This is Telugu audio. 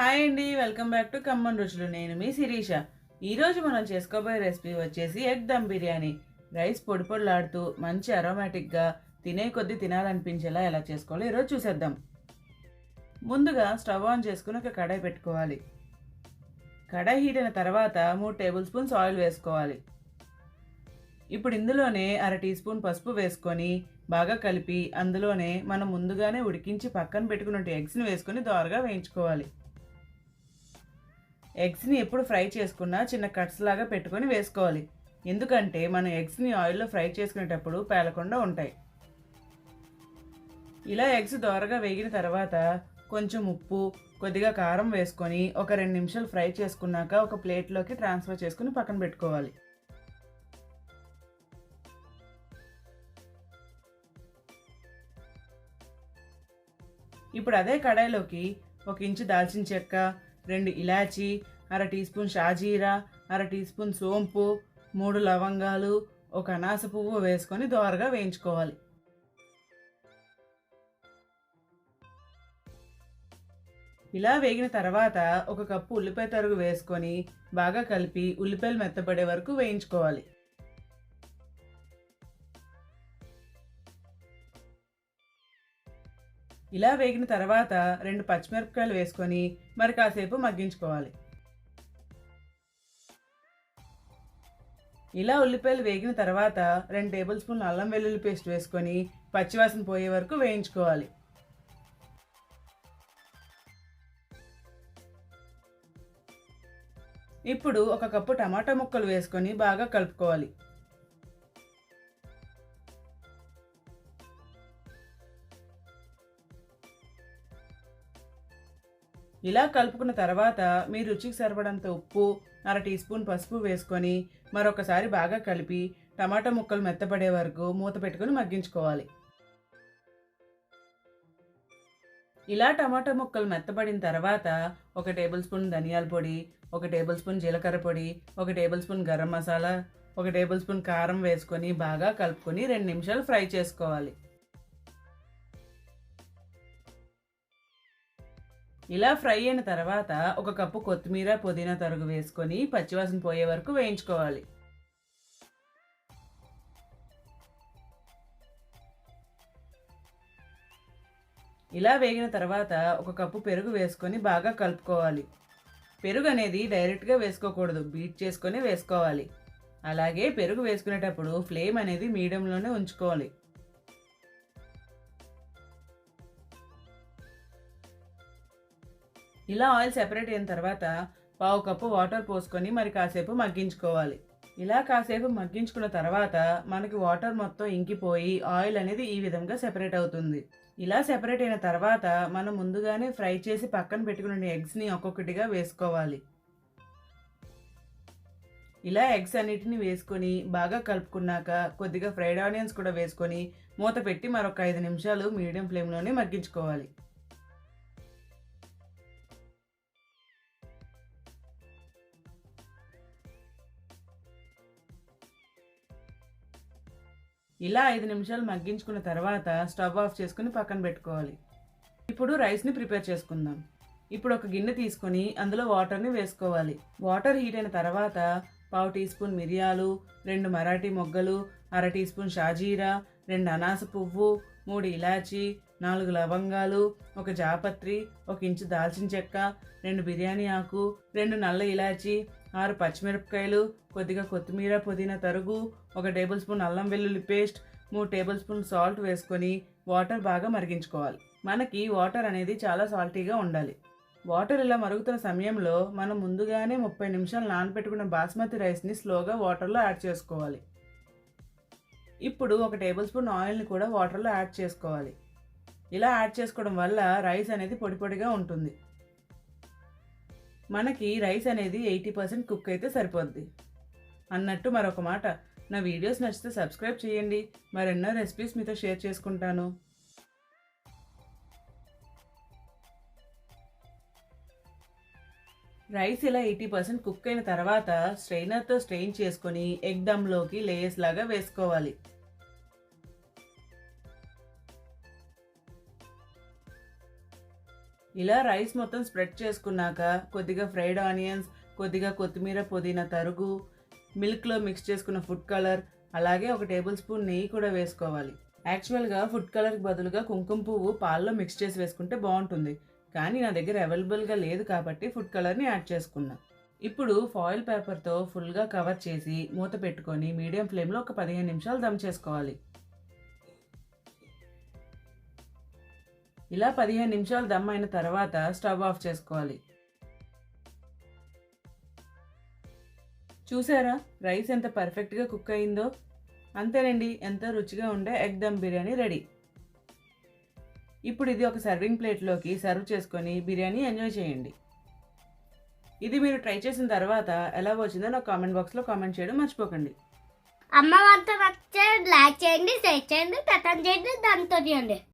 హాయ్ అండి వెల్కమ్ బ్యాక్ టు ఖమ్మం రుచులు. నేను మీ శిరీష. ఈరోజు మనం చేసుకోబోయే రెసిపీ వచ్చేసి ఎగ్ దమ్ బిర్యానీ. రైస్ పొడి పొడిలాడుతూ మంచి అరోమాటిక్గా తినే కొద్దీ తినాలనిపించేలా ఎలా చేసుకోవాలో ఈరోజు చూసేద్దాం. ముందుగా స్టవ్ ఆన్ చేసుకుని ఒక కడాయి పెట్టుకోవాలి. కడాయి హీట్ అయిన తర్వాత మూడు టేబుల్ స్పూన్స్ ఆయిల్ వేసుకోవాలి. ఇప్పుడు ఇందులోనే అర టీ స్పూన్ పసుపు వేసుకొని బాగా కలిపి అందులోనే మనం ముందుగానే ఉడికించి పక్కన పెట్టుకున్న ఎగ్స్ని వేసుకొని దోరగా వేయించుకోవాలి. ఎగ్స్ని ఎప్పుడు ఫ్రై చేసుకున్నా చిన్న కట్స్ లాగా పెట్టుకొని వేసుకోవాలి. ఎందుకంటే మనం ఎగ్స్ని ఆయిల్లో ఫ్రై చేసుకునేటప్పుడు పేలకుండా ఉంటాయి. ఇలా ఎగ్స్ దోరగా వేగిన తర్వాత కొంచెం ఉప్పు కొద్దిగా కారం వేసుకొని ఒక రెండు నిమిషాలు ఫ్రై చేసుకున్నాక ఒక ప్లేట్లోకి ట్రాన్స్ఫర్ చేసుకుని పక్కన పెట్టుకోవాలి. ఇప్పుడు అదే కడాయిలోకి ఒక ఇంచు దాల్చిన చెక్క రెండు ఇలాచి అర టీ స్పూన్ షాజీరా అర టీ స్పూన్ సోంపు మూడు లవంగాలు ఒక అనాస పువ్వు వేసుకొని దోరగా వేయించుకోవాలి. ఇలా వేగిన తర్వాత ఒక కప్పు ఉల్లిపాయ తరుగు వేసుకొని బాగా కలిపి ఉల్లిపాయలు మెత్తపడే వరకు వేయించుకోవాలి. ఇలా వేగిన తర్వాత రెండు పచ్చిమిరపకాయలు వేసుకొని మరి కాసేపు మగ్గించుకోవాలి. ఇలా ఉల్లిపాయలు వేగిన తర్వాత రెండు టేబుల్ స్పూన్లు అల్లం వెల్లుల్లి పేస్ట్ వేసుకొని పచ్చివాసన పోయే వరకు వేయించుకోవాలి. ఇప్పుడు ఒక కప్పు టమాటా ముక్కలు వేసుకొని బాగా కలుపుకోవాలి. ఇలా కలుపుకున్న తర్వాత మీ రుచికి సరిపడంత ఉప్పు అర టీ స్పూన్ పసుపు వేసుకొని మరొకసారి బాగా కలిపి టమాటా ముక్కలు మెత్తపడే వరకు మూత పెట్టుకొని మగ్గించుకోవాలి. ఇలా టమాటా ముక్కలు మెత్తపడిన తర్వాత ఒక టేబుల్ స్పూన్ ధనియాల పొడి ఒక టేబుల్ స్పూన్ జీలకర్ర పొడి ఒక టేబుల్ స్పూన్ గరం మసాలా ఒక టేబుల్ స్పూన్ కారం వేసుకొని బాగా కలుపుకొని రెండు నిమిషాలు ఫ్రై చేసుకోవాలి. ఇలా ఫ్రై అయిన తర్వాత ఒక కప్పు కొత్తిమీర పుదీనా తరుగు వేసుకొని పచ్చివాసన పోయే వరకు వేయించుకోవాలి. ఇలా వేగిన తర్వాత ఒక కప్పు పెరుగు వేసుకొని బాగా కలుపుకోవాలి. పెరుగు అనేది డైరెక్ట్గా వేసుకోకూడదు బీట్ చేసుకొని వేసుకోవాలి. అలాగే పెరుగు వేసుకునేటప్పుడు ఫ్లేమ్ అనేది మీడియంలోనే ఉంచుకోవాలి. ఇలా ఆయిల్ సెపరేట్ అయిన తర్వాత పావు కప్పు వాటర్ పోసుకొని మరి కాసేపు మగ్గించుకోవాలి. ఇలా కాసేపు మగ్గించుకున్న తర్వాత మనకి వాటర్ మొత్తం ఇంకిపోయి ఆయిల్ అనేది ఈ విధంగా సెపరేట్ అవుతుంది. ఇలా సెపరేట్ అయిన తర్వాత మనం ముందుగానే ఫ్రై చేసి పక్కన పెట్టుకున్న ఎగ్స్ని ఒక్కొక్కటిగా వేసుకోవాలి. ఇలా ఎగ్స్ అన్నిటిని వేసుకొని బాగా కలుపుకున్నాక కొద్దిగా ఫ్రైడ్ ఆనియన్స్ కూడా వేసుకొని మూత పెట్టి మరొక ఐదు నిమిషాలు మీడియం ఫ్లేమ్లోనే మగ్గించుకోవాలి. ఇలా ఐదు నిమిషాలు మగ్గించుకున్న తర్వాత స్టవ్ ఆఫ్ చేసుకుని పక్కన పెట్టుకోవాలి. ఇప్పుడు రైస్ని ప్రిపేర్ చేసుకుందాం. ఇప్పుడు ఒక గిన్నె తీసుకొని అందులో వాటర్ని వేసుకోవాలి. వాటర్ హీట్ అయిన తర్వాత పావు టీ స్పూన్ మిరియాలు రెండు మరాఠీ మొగ్గలు అర టీ స్పూన్ షాజీరా రెండు అనాస పువ్వు మూడు ఇలాచి నాలుగు లవంగాలు ఒక జాపత్రి ఒక ఇంచు దాల్చిన చెక్క రెండు బిర్యానీ ఆకు రెండు నల్ల ఇలాచి ఆరు పచ్చిమిరపకాయలు కొద్దిగా కొత్తిమీర పుదీనా తరుగు ఒక టేబుల్ స్పూన్ అల్లం వెల్లుల్లి పేస్ట్ మూడు టేబుల్ స్పూన్ సాల్ట్ వేసుకొని వాటర్ బాగా మరిగించుకోవాలి. మనకి వాటర్ అనేది చాలా సాల్టీగా ఉండాలి. వాటర్ ఇలా మరుగుతున్న సమయంలో మనం ముందుగానే ముప్పై నిమిషాలు నానబెట్టుకున్న బాస్మతి రైస్ని స్లోగా వాటర్లో యాడ్ చేసుకోవాలి. ఇప్పుడు ఒక టేబుల్ స్పూన్ ఆయిల్ని కూడా వాటర్లో యాడ్ చేసుకోవాలి. ఇలా యాడ్ చేసుకోవడం వల్ల రైస్ అనేది పొడి పొడిగా ఉంటుంది. మనకి రైస్ అనేది ఎయిటీ పర్సెంట్ కుక్ అయితే సరిపోద్ది. అన్నట్టు మరొక మాట. నా వీడియోస్ నచ్చితే సబ్స్క్రైబ్ చేయండి. మరెన్నో రెసిపీస్ మీతో షేర్ చేసుకుంటాను. రైస్ ఇలా ఎయిటీ పర్సెంట్ కుక్ అయిన తర్వాత స్ట్రైనర్తో స్ట్రెయిన్ చేసుకొని ఎగ్ దమ్లోకి లేయర్స్ లాగా వేసుకోవాలి. ఇలా రైస్ మొత్తం స్ప్రెడ్ చేసుకున్నాక కొద్దిగా ఫ్రైడ్ ఆనియన్స్ కొద్దిగా కొత్తిమీర పుదీనా తరుగు మిల్క్లో మిక్స్ చేసుకున్న ఫుడ్ కలర్ అలాగే ఒక టేబుల్ స్పూన్ నెయ్యి కూడా వేసుకోవాలి. యాక్చువల్గా ఫుడ్ కలర్కి బదులుగా కుంకుమ పువ్వు పాల్లో మిక్స్ చేసి వేసుకుంటే బాగుంటుంది. కానీ నా దగ్గర అవైలబుల్గా లేదు కాబట్టి ఫుడ్ కలర్ని యాడ్ చేసుకున్నా. ఇప్పుడు ఫాయిల్ పేపర్తో ఫుల్గా కవర్ చేసి మూత పెట్టుకొని మీడియం ఫ్లేమ్లో ఒక పదిహేను నిమిషాలు దమ్ చేసుకోవాలి. ఇలా పదిహేను నిమిషాలు దమ్ అయిన తర్వాత స్టవ్ ఆఫ్ చేసుకోవాలి. చూసారా? రైస్ ఎంత పర్ఫెక్ట్గా కుక్ అయిందో? అంతేనండి ఎంత రుచిగా ఉండే ఎగ్ దమ్ బిర్యానీ రెడీ. ఇప్పుడు ఇది ఒక సర్వింగ్ ప్లేట్లోకి సర్వ్ చేసుకొని బిర్యానీ ఎంజాయ్ చేయండి. ఇది మీరు ట్రై చేసిన తర్వాత ఎలా వచ్చిందో నాకు కామెంట్ బాక్స్లో కామెంట్ చేయడం మర్చిపోకండి. అమ్మ వంట వచ్చే లైక్ చేయండి షేర్ చేయండి కథం చేయండి దాంతో చేయండి.